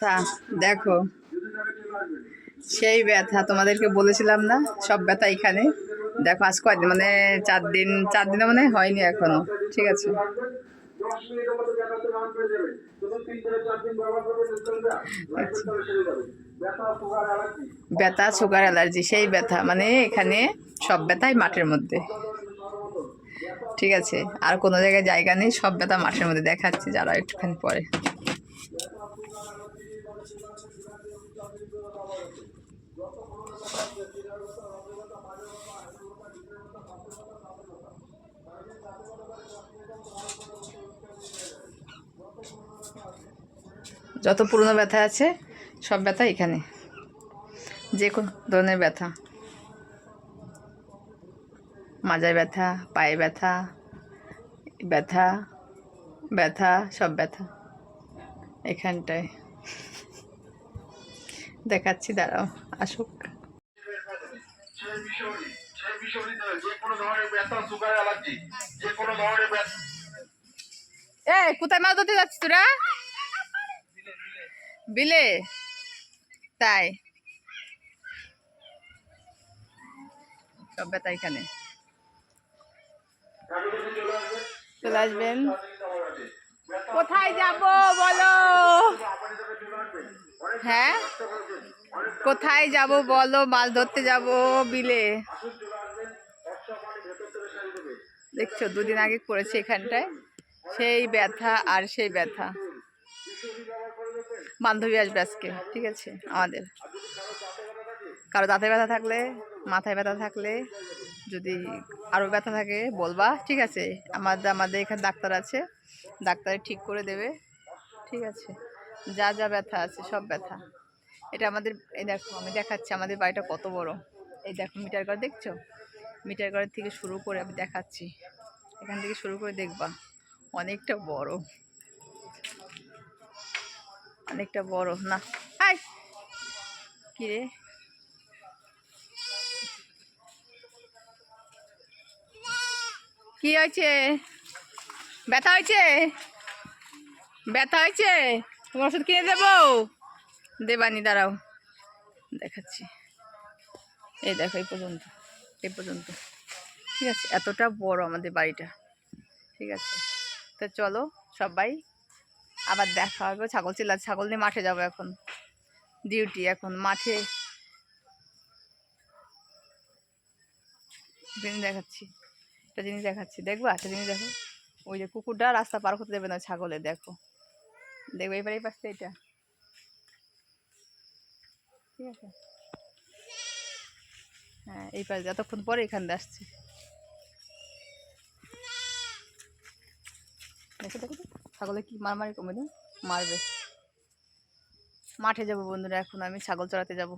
তা দেখো। সেই ব্যথা, তোমাদেরকে বলেছিলাম না, সব ব্যথা এখানে। দেখো, আজ কয়দিন? মানে চার দিন, চার দিনে মানে হয়নি এখনও, ঠিক আছে। ব্যথা, সুগার, অ্যালার্জি, সেই ব্যথা মানে এখানে সব ব্যথাই মাঠের মধ্যে। ঠিক আছে, আর কোনো জায়গায় জায়গা নেই, সব ব্যথা মাঠের মধ্যে দেখাচ্ছি যারা একটুখানি পরে। যত পুরনো ব্যথা আছে, সব ব্যথা এখানে। যে কোনো ধরনের ব্যথা। মাজায় ব্যথা, পায়ে ব্যথা ব্যথা ব্যথা, সব ব্যথা এখানটায়। দেখাচ্ছি, দাঁড়াও, আসুক। এ কোথায় মাছ ধরতে যাচ্ছিস তোরা? বিলে। তাই? সব এখানে। চলে আসবেন। কোথায় যাব বলো? হ্যাঁ? কোথায় যাব বলো? মাছ ধরতে যাব বিলে। দেখছ, দুদিন আগে করেছে এখানটায়। সেই ব্যথা আর সেই ব্যথা। বান্ধবী আসবে আজকে, ঠিক আছে? আমাদের। কারও দাঁতে ব্যথা থাকলে, মাথায় ব্যথা থাকলে, যদি আরও ব্যথা থাকে, বলবা, ঠিক আছে? আমাদের আমাদের এখানে ডাক্তার আছে। ডাক্তারে ঠিক করে দেবে। ঠিক আছে? যা যা ব্যথা আছে, সব ব্যথা। এটা আমাদের, এই দেখো, আমি দেখাচ্ছি, আমাদের বাড়িটা কত বড়। এই দেখো, মিটার ঘর দেখছ? মিটার ঘরের থেকে শুরু করে আমি দেখাচ্ছি। এখান থেকে শুরু করে দেখবা, অনেকটা বড়। অনেকটা বড়, না। হাই! কি রে? কি হয়েছে? ব্যথা হয়েছে? ব্যথা হয়েছে? তোমার ওষুধ কিনে দেবো? দেবানি, দাঁড়াও। দেখাচ্ছি। এই দেখো, এই পর্যন্ত এই পর্যন্ত। ঠিক আছে, এতটা বড় আমাদের বাড়িটা। ঠিক আছে, তো চলো সবাই আবার দেখা হবে। ছাগল চিল্লা, ছাগল নিয়ে মাঠে যাব এখন। ডিউটি এখন, মাঠে। জিনিস দেখাচ্ছি, একটা জিনিস দেখাচ্ছি। দেখব? একটা জিনিস দেখো। ওই যে কুকুরটা রাস্তা পার করতে দেবে না ছাগলে, দেখো। দেখব, এবার এই পাশে এটা ঠিক আছে। হ্যাঁ এই পাশে এতক্ষণ পরে এখান দিয়ে আসছি। দেখো দেখো। ছাগলে কি মারমারি কমে মারবে। মাঠে যাব বন্ধুরা, এখন আমি ছাগল চড়াতে যাব।